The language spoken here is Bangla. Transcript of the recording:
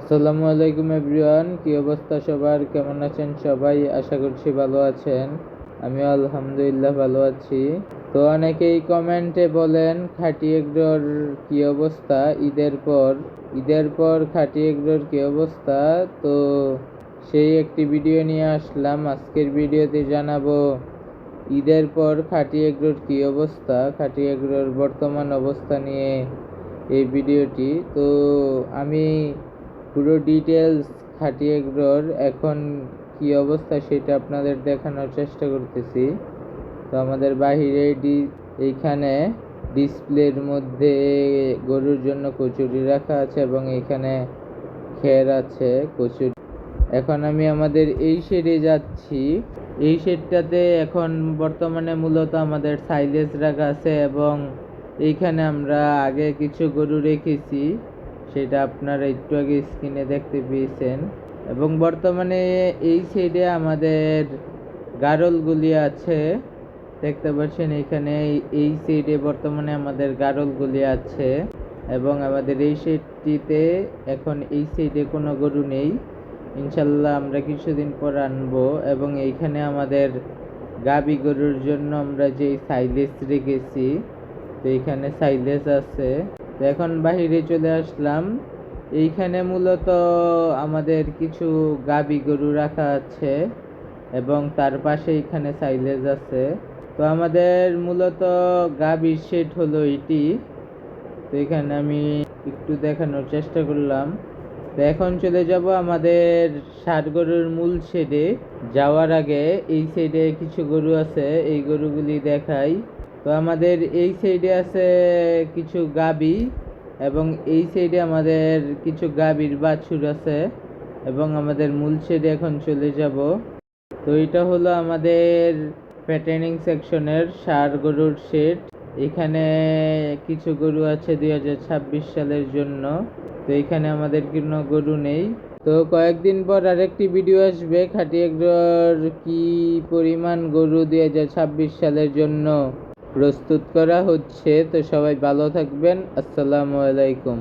আসসালামু আলাইকুম এভরিওয়ান, কি অবস্থা সবার? কেমন আছেন সবাই? আশা করছি ভালো আছেন। আমি আলহামদুলিল্লাহ ভালো আছি। তো অনেকেই কমেন্টে বলেন, খাটি এগরোর কি অবস্থা? ঈদের পর ঈদের পর খাটি এগরোর কি অবস্থা? তো সেই একটি ভিডিও নিয়ে আসলাম, আজকের ভিডিওতে জানাব, ঈদের পর খাটি এগরোর কি অবস্থা? খাটি এগরোর বর্তমান অবস্থা নিয়ে এই ভিডিওটি। তো আমি পুরো ডিটেলস খাটি এগরোর এখন কি অবস্থা সেটা আপনাদের দেখানোর চেষ্টা করতেছি। তো আমাদের বাহিরে ডি, এইখানে ডিসপ্লের মধ্যে গরুর জন্য কচুরি রাখা আছে এবং এখানে খের আছে, কচুরি। এখন আমি আমাদের এই শেডে যাচ্ছি। এই শেডটাতে এখন বর্তমানে মূলত আমাদের সাইলেজ রাখা আছে এবং এইখানে আমরা আগে কিছু গরু রেখেছি। সেটা আপনারা একটু আগে স্ক্রিনে দেখতে পেয়েছেন। এবং বর্তমানে এই সাইডে আমাদের গারলগুলি আছে। দেখতে পাচ্ছেন এখানে এই সাইডে বর্তমানে আমাদের গারলগুলি আছে। এবং আমাদের এই সাইডটিতে এখন এই সাইডে কোনো গরু নেই। ইনশাল্লাহ আমরা কিছুদিন পর আনব। এবং এইখানে আমাদের গাবি গরুর জন্য আমরা যে সাইলেস রেখেছি, তো এইখানে সাইলেস আছে। তো এখন বাহিরে চলে আসলাম। এইখানে মূলত আমাদের কিছু গাবি গরু রাখা আছে এবং তার পাশে এখানে সাইলেজ আছে। তো আমাদের মূলত গাবির শেড হলো এটি। তো এখানে আমি একটু দেখানোর চেষ্টা করলাম। তো এখন চলে যাব আমাদের ষাট গরুর মূল শেডে যাওয়ার আগে এই সাইডে কিছু গরু আছে, এই গরুগুলি দেখাই। তো আমাদের এই সাইডে আছে কিছু গাবি এবং এই সাইডে আমাদের কিছু গাবির বাছুর আছে এবং আমাদের মূল শেডে এখন চলে যাব। তো এটা হলো আমাদের প্যাটার্নিং সেকশনের সার গরুর শেড এখানে কিছু গরু আছে দুই হাজার ছাব্বিশ সালের জন্য। তো এখানে আমাদের কোনো গরু নেই। তো কয়েকদিন পর আরেকটি ভিডিও আসবে খাটিয়াগ্রর কি পরিমাণ গরু দুই হাজার ছাব্বিশ সালের জন্য। প্রস্তুত করা হচ্ছে। তো সবাই ভালো থাকবেন। আসসালামু আলাইকুম।